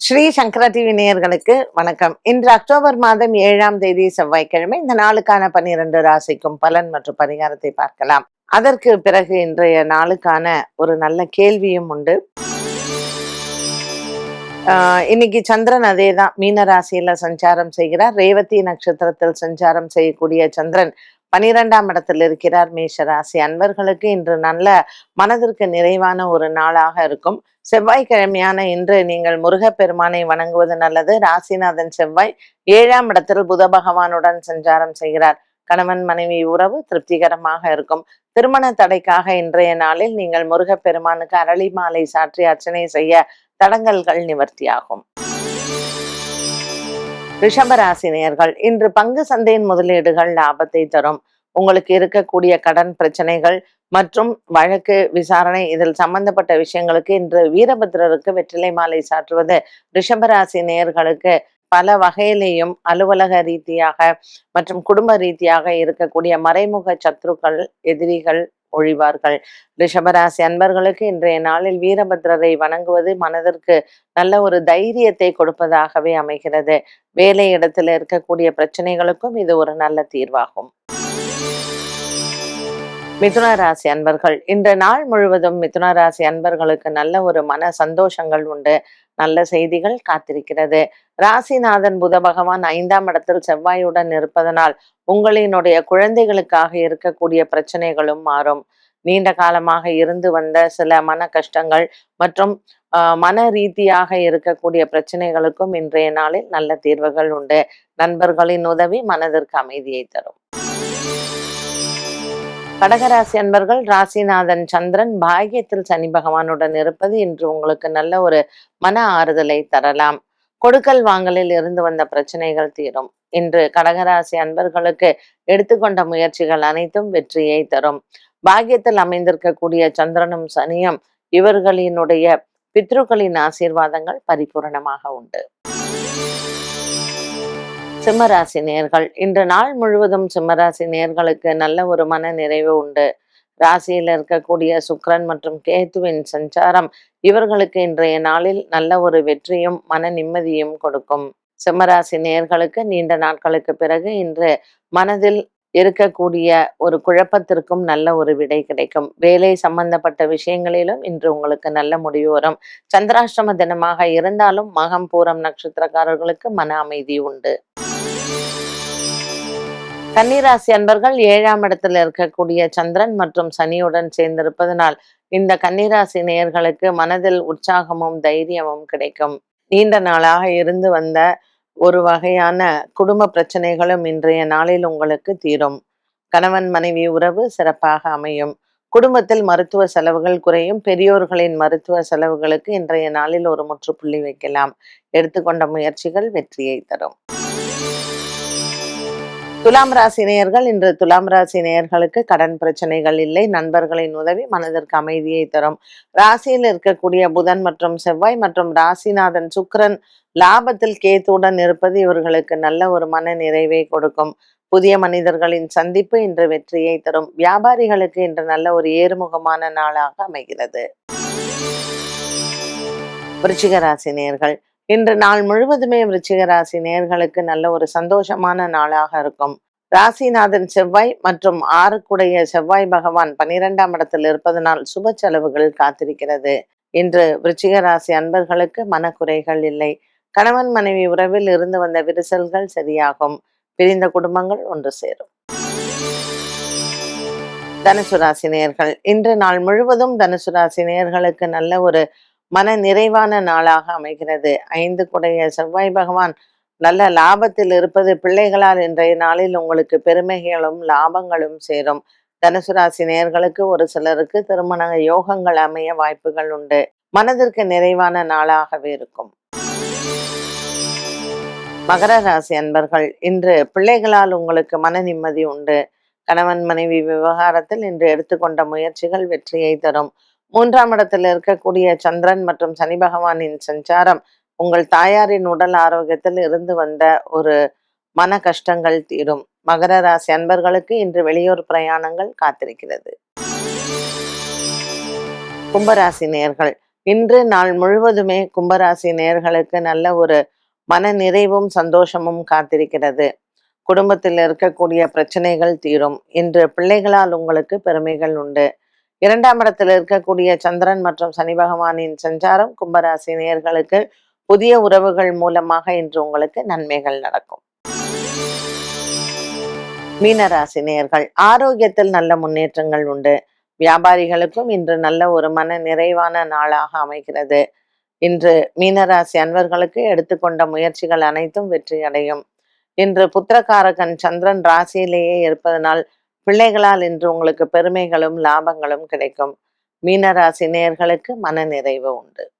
ஸ்ரீ சங்கரா TV நேயர்களுக்கு வணக்கம். இன்று அக்டோபர் மாதம் ஏழாம் தேதி செவ்வாய்க்கிழமை இந்த நாளுக்கான பன்னிரண்டு ராசிக்கும் பலன் மற்றும் பரிகாரத்தை பார்க்கலாம். அதற்கு பிறகு இன்றைய நாளுக்கான ஒரு நல்ல கேள்வியும் உண்டு. ஆஹ் இன்னைக்கு சந்திரன் அதே தான் மீன ராசியில சஞ்சாரம் செய்கிறார். ரேவதி நட்சத்திரத்தில் சஞ்சாரம் செய்யக்கூடிய சந்திரன் பனிரெண்டாம் இடத்தில் இருக்கிறார் மேஷராசி. அன்பர்களுக்கு இன்று நல்ல மனதிற்கு நிறைவான ஒரு நாளாக இருக்கும். செவ்வாய்க்கிழமையான இன்று நீங்கள் முருகப்பெருமானை வணங்குவது நல்லது. ராசிநாதன் செவ்வாய் ஏழாம் இடத்தில் புத பகவானுடன் சஞ்சாரம் செய்கிறார். கணவன் மனைவி உறவு திருப்திகரமாக இருக்கும். திருமண தடைக்காக இன்றைய நாளில் நீங்கள் முருகப்பெருமானுக்கு அரளி மாலை சாற்றி அர்ச்சனை செய்ய தடங்கல்கள் நிவர்த்தியாகும். ரிஷபராசி நேயர்கள் இன்று பங்கு சந்தையின் முதலீடுகள் லாபத்தை தரும். உங்களுக்கு இருக்கக்கூடிய கடன் பிரச்சனைகள் மற்றும் வழக்கு விசாரணை இதில் சம்பந்தப்பட்ட விஷயங்களுக்கு இன்று வீரபத்ரருக்கு வெற்றிலை மாலை சாற்றுவது ரிஷபராசி நேயர்களுக்கு பல வகையிலேயும் அலுவலக ரீதியாக மற்றும் குடும்ப ரீதியாக இருக்கக்கூடிய மறைமுக சத்ருக்கள் எதிரிகள் ஒழிவார்கள். ரிஷபராசி அன்பர்களுக்கு இன்றைய நாளில் வீரபத்ரரை வணங்குவது மனதிற்கு நல்ல ஒரு தைரியத்தை கொடுப்பதாகவே அமைகிறது. வேலை இடத்துல இருக்கக்கூடிய பிரச்சனைகளுக்கும் இது ஒரு நல்ல தீர்வாகும். மிதுன ராசி அன்பர்கள். இந்த நாள் முழுவதும் மிதுன ராசி அன்பர்களுக்கு நல்ல ஒரு மன சந்தோஷங்கள் உண்டு. நல்ல செய்திகள் காத்திருக்கிறது. ராசிநாதன் புத பகவான் ஐந்தாம் இடத்தில் செவ்வாயுடன் இருப்பதனால் உங்களினுடைய குழந்தைகளுக்காக இருக்கக்கூடிய பிரச்சனைகளும் மாறும். நீண்ட காலமாக இருந்து வந்த சில மன கஷ்டங்கள் மற்றும் ஆஹ், மன ரீதியாக இருக்கக்கூடிய பிரச்சனைகளுக்கும் இன்றைய நாளில் நல்ல தீர்வுகள் உண்டு. நண்பர்களின் உதவி மனதிற்கு அமைதியை தரும். கடகராசி அன்பர்கள் ராசிநாதன் சந்திரன் பாகியத்தில் சனி பகவானுடன் இருப்பது இன்று உங்களுக்கு நல்ல ஒரு மன ஆறுதலை தரலாம். கொடுக்கல் வாங்கலில் இருந்து வந்த பிரச்சனைகள் தீரும். இன்று கடகராசி அன்பர்களுக்கு எடுத்துக்கொண்ட முயற்சிகள் அனைத்தும் வெற்றியை தரும். பாகியத்தில் அமைந்திருக்கக்கூடிய சந்திரனும் சனியும் இவர்களினுடைய பித்ருக்களின் ஆசீர்வாதங்கள் பரிபூரணமாக உண்டு. சிம்மராசி நேர்கள் இன்று நாள் முழுவதும் சிம்மராசி நேர்களுக்கு நல்ல ஒரு மன நிறைவு உண்டு. ராசியில் இருக்கக்கூடிய சுக்ரன் மற்றும் கேத்துவின் சஞ்சாரம் இவர்களுக்கு இன்றைய நாளில் நல்ல ஒரு வெற்றியும் மன நிம்மதியும் கொடுக்கும். சிம்மராசி நேர்களுக்கு நீண்ட நாட்களுக்கு பிறகு இன்று மனதில் இருக்கக்கூடிய ஒரு குழப்பத்திற்கும் நல்ல ஒரு விடை கிடைக்கும். வேலை சம்பந்தப்பட்ட விஷயங்களிலும் இன்று உங்களுக்கு நல்ல முடிவு வரும். சந்திராஷ்டம தினமாக இருந்தாலும் மகம் பூரம் நட்சத்திரக்காரர்களுக்கு மன அமைதி உண்டு. கன்னிராசி அன்பர்கள் ஏழாம் இடத்துல இருக்கக்கூடிய சந்திரன் மற்றும் சனியுடன் சேர்ந்திருப்பதனால் இந்த கன்னிராசி நேயர்களுக்கு மனதில் உற்சாகமும் தைரியமும் கிடைக்கும். நீண்ட நாளாக இருந்து வந்த ஒரு வகையான குடும்ப பிரச்சனைகளும் இன்றைய நாளில் உங்களுக்கு தீரும். கணவன் மனைவி உறவு சிறப்பாக அமையும். குடும்பத்தில் மருத்துவ செலவுகள் குறையும். பெரியோர்களின் மருத்துவ செலவுகளுக்கு இன்றைய நாளில் ஒரு முற்றுப்புள்ளி வைக்கலாம். எடுத்துக்கொண்ட முயற்சிகள் வெற்றியை தரும். துலாம் ராசி நேயர்கள் இன்று துலாம் ராசி நேயர்களுக்கு கடன் பிரச்சனைகள் இல்லை. நண்பர்களின் உதவி மனதிற்கு அமைதியை தரும். ராசியில் இருக்கக்கூடிய புதன் மற்றும் செவ்வாய் மற்றும் ராசிநாதன் சுக்கரன் லாபத்தில் கேத்துடன் இருப்பது இவர்களுக்கு நல்ல ஒரு மன நிறைவை கொடுக்கும். புதிய மனிதர்களின் சந்திப்பு இன்று வெற்றியை தரும். வியாபாரிகளுக்கு இன்று நல்ல ஒரு ஏறுமுகமான நாளாக அமைகிறது. விருச்சிக ராசி நேயர்கள் இன்று நாள் முழுவதுமே விருச்சிக ராசி நேர்களுக்கு நல்ல ஒரு சந்தோஷமான நாளாக இருக்கும். ராசிநாதன் செவ்வாய் மற்றும் ஆறுக்குடைய செவ்வாய் பகவான் பன்னிரெண்டாம் இடத்தில் இருப்பதனால் சுப செலவுகள் காத்திருக்கிறது. இன்று விருச்சிக ராசி அன்பர்களுக்கு மனக்குறைகள் இல்லை. கணவன் மனைவி உறவில் இருந்து வந்த விரிசல்கள் சரியாகும். பிரிந்த குடும்பங்கள் ஒன்று சேரும். தனுசு ராசி நேர்கள் இன்று நாள் முழுவதும் தனுசு ராசி நேர்களுக்கு நல்ல ஒரு மன நிறைவான நாளாக அமைகிறது. ஐந்து குடைய செவ்வாய் பகவான் நல்ல லாபத்தில் இருப்பது பிள்ளைகளால் இன்றைய நாளில் உங்களுக்கு பெருமைகளும் லாபங்களும் சேரும். தனுசு ராசி நேர்களுக்கு ஒரு சிலருக்கு திருமண யோகங்கள் அமைய வாய்ப்புகள் உண்டு. மனதிற்கு நிறைவான நாளாகவே இருக்கும். மகர ராசி அன்பர்கள் இன்று பிள்ளைகளால் உங்களுக்கு மன நிம்மதி உண்டு. கணவன் மனைவி விவகாரத்தில் இன்று எடுத்துக்கொண்ட முயற்சிகள் வெற்றியை தரும். மூன்றாம் இடத்துல இருக்கக்கூடிய சந்திரன் மற்றும் சனி பகவானின் சஞ்சாரம் உங்கள் தாயாரின் உடல் ஆரோக்கியத்தில் இருந்து வந்த ஒரு மன கஷ்டங்கள் தீரும். மகர ராசி அன்பர்களுக்கு இன்று வெளியூர் பிரயாணங்கள் காத்திருக்கிறது. கும்பராசி நேர்கள் இன்று நாள் முழுவதுமே கும்பராசி நேயர்களுக்கு நல்ல ஒரு மன நிறைவும் சந்தோஷமும் காத்திருக்கிறது. குடும்பத்தில் இருக்கக்கூடிய பிரச்சனைகள் தீரும். இன்று பிள்ளைகளால் உங்களுக்கு பெருமைகள் உண்டு. இரண்டாம் இடத்தில் இருக்கக்கூடிய சந்திரன் மற்றும் சனி பகவானின் சஞ்சாரம் கும்பராசி நேர்களுக்கு புதிய உறவுகள் மூலமாக இன்று உங்களுக்கு நன்மைகள் நடக்கும். மீனராசி நேர்கள் ஆரோக்கியத்தில் நல்ல முன்னேற்றங்கள் உண்டு. வியாபாரிகளுக்கும் இன்று நல்ல ஒரு மன நிறைவான நாளாக அமைகிறது. இன்று மீனராசி அன்பர்களுக்கு எடுத்துக்கொண்ட முயற்சிகள் அனைத்தும் வெற்றி அடையும் இன்று புத்திரகாரகன் சந்திரன் ராசியிலேயே இருப்பதனால் பிள்ளைகளால் இன்று உங்களுக்கு பெருமைகளும் லாபங்களும் கிடைக்கும். மீனராசி நேயர்களுக்கு மன நிறைவு உண்டு.